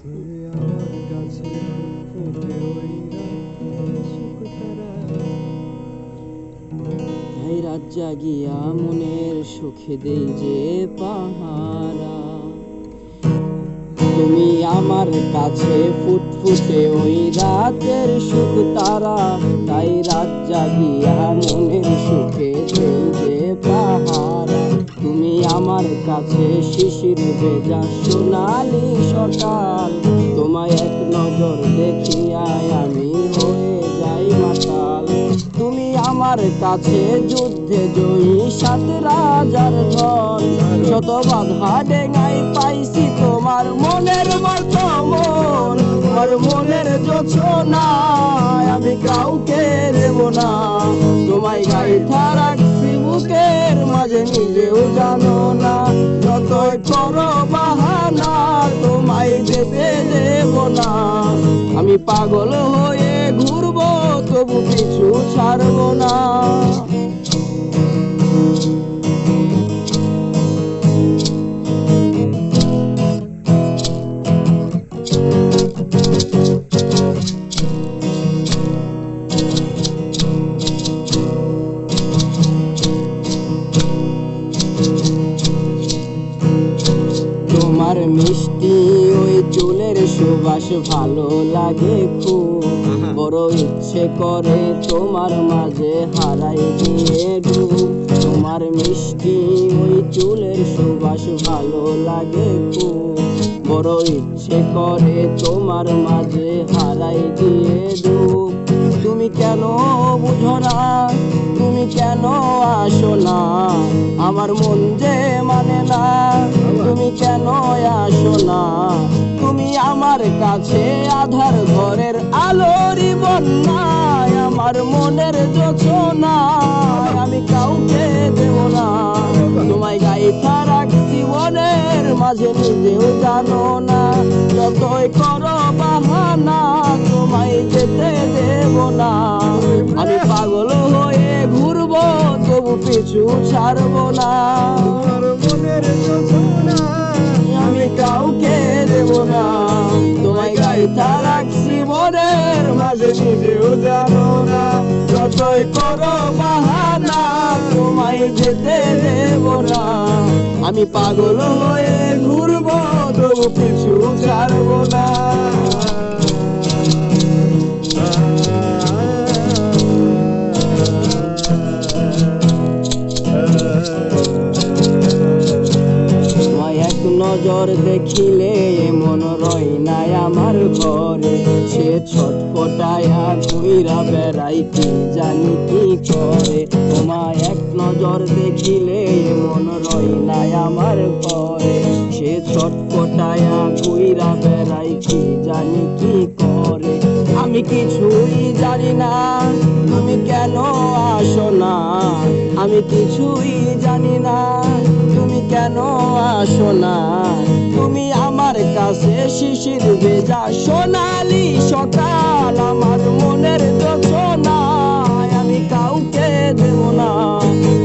তুমি আমার কাছে ফুটে ওই জাগিয়া মনের সুখে দেই যে পাহারা। তুমি আমার কাছে ফুটফুটে ওই রাতের সুখ তারা, তাই রাত জাগিয়া মনের তুমি আমার কাছে শিশির ভেজা সোনালি সকাল। তোমায় এক নজর দেখিয়ায় আমি হয়ে যাই মাতাল। তুমি আমার কাছে যুদ্ধে জয়ী সাত রাজার ধন শত বাধা ডেঙাই পাইছি তোমার মনের মতো মন আমার মনের যোছনা আমি কাউকে দেব না। তোমায় গাইথা রাখছি মাঝে নিজেও জানো না, যতই করো বাহানা, তোমায় যেতে দেব না। আমি পাগল হয়ে ঘুরবো, তবু কিছু ছাড়বো না। তোমার মিষ্টি ওই চুলের সুবাস ভালো লাগে খুব। বড় ইচ্ছে করে তোমার মাঝে হারাই দিয়ে ডুব। তোমার মিষ্টি ওই চুলের সুবাস ভালো লাগে খুব। বড় ইচ্ছে করে তোমার মাঝে হারাই দিয়ে ডুব। তুমি কেন বুঝো না? তুমি কেন আসো না? আমার মন যে মানে আমার কাছে আধার ঘরের আলোরই বন্যায়, আমার মনের যোছনা আমি কাউকে দেব না। তোমায় গাইথা রাখছি মনের মাঝে, নিজেও জানো না। যতই করো বাহানা, তোমায় যেতে দেব না। আমি পাগল হয়ে ঘুরবো, তবু পিছু ছাড়বো না। মনের যতই করো বাহানা, তোমায় যেতে দেব না। আমি পাগল হয়ে ঘুরবো, তবু কিছু ছাড়বো না। নজর দেখিলে মন রই নাই আমার ঘরে। সে ছটফটায়া ঘুইরা বেড়াই কি জানি কি করে। তোমায় এক নজর দেখিলে মন রই নাই আমার ঘরে। সে ছটফটায়া ঘুইরা বেড়াই কি জানি কি করে। আমি কিছুই জানি না, তুমি কেন আসো না? আমি কিছুই জানি না। তুমি কেন আসো না। তুমি আমার কাছে শিশির ভেজা সোনালি সকাল। আমার মনের যোছনা আমি কাউকে দেব না।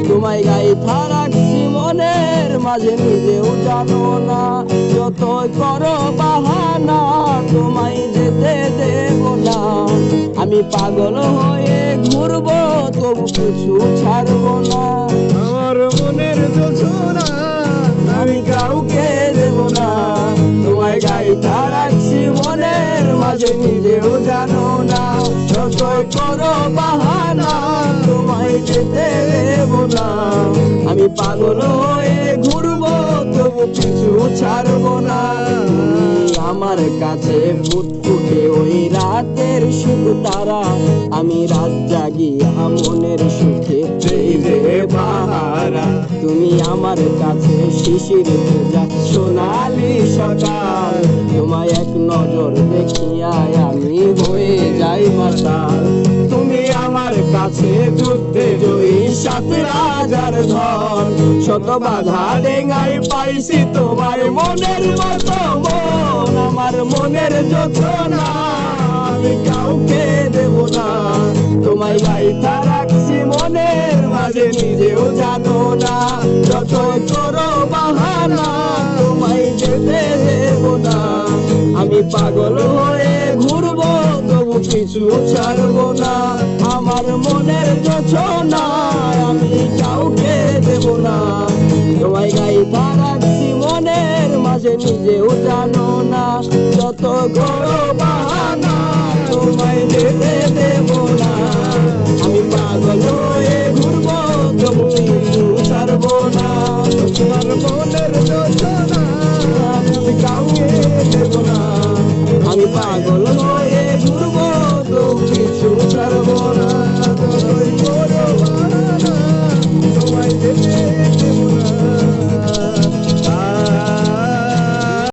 তোমায় গাইথা রাখছি মনের মাঝে নিজেও জানো না। যতই করো বাহানা, তোমায় যেতে দেব না। আমি পাগল হয়ে ঘুরবো, তবু কিছু ছাড়বো না। আমার মনের যোজনা আমি পাগল হয়ে ঘুরবো, তবু কিছু ছাড়বো না। আমার কাছে ফুটফুটে ওই রাতের সুখ তারা। আমি রাত জাগিয়া মনের সুখে বাহারা তুমি আমার কাছে শিশির ভেজা সোনালি সকাল। তোমায় এক নজর দেখিয়ায় আমি হয়ে যাই মাতাল আছে রাজার ধন শত বাধা ডেঙ্গাই পাইছি তোমার মনের মতো মন। আমার মনের যত না কাউকে দেব না। তোমার বাইতা রাখছি মনের মাঝে, নিজেও জানো না। যত করো বাহানা, তোমায় যেতে দেব না। আমি পাগল হয়ে ঘুর কিছু ছাড়ব না। আমার মনের যোচনা আমি কাউকে দেব না। তোমায় গাই রাখছি মনের মাঝে, নিজেও জানো না। যত করো বাহানা তোমায় যেতে দেব না। আমি পাগল হয়ে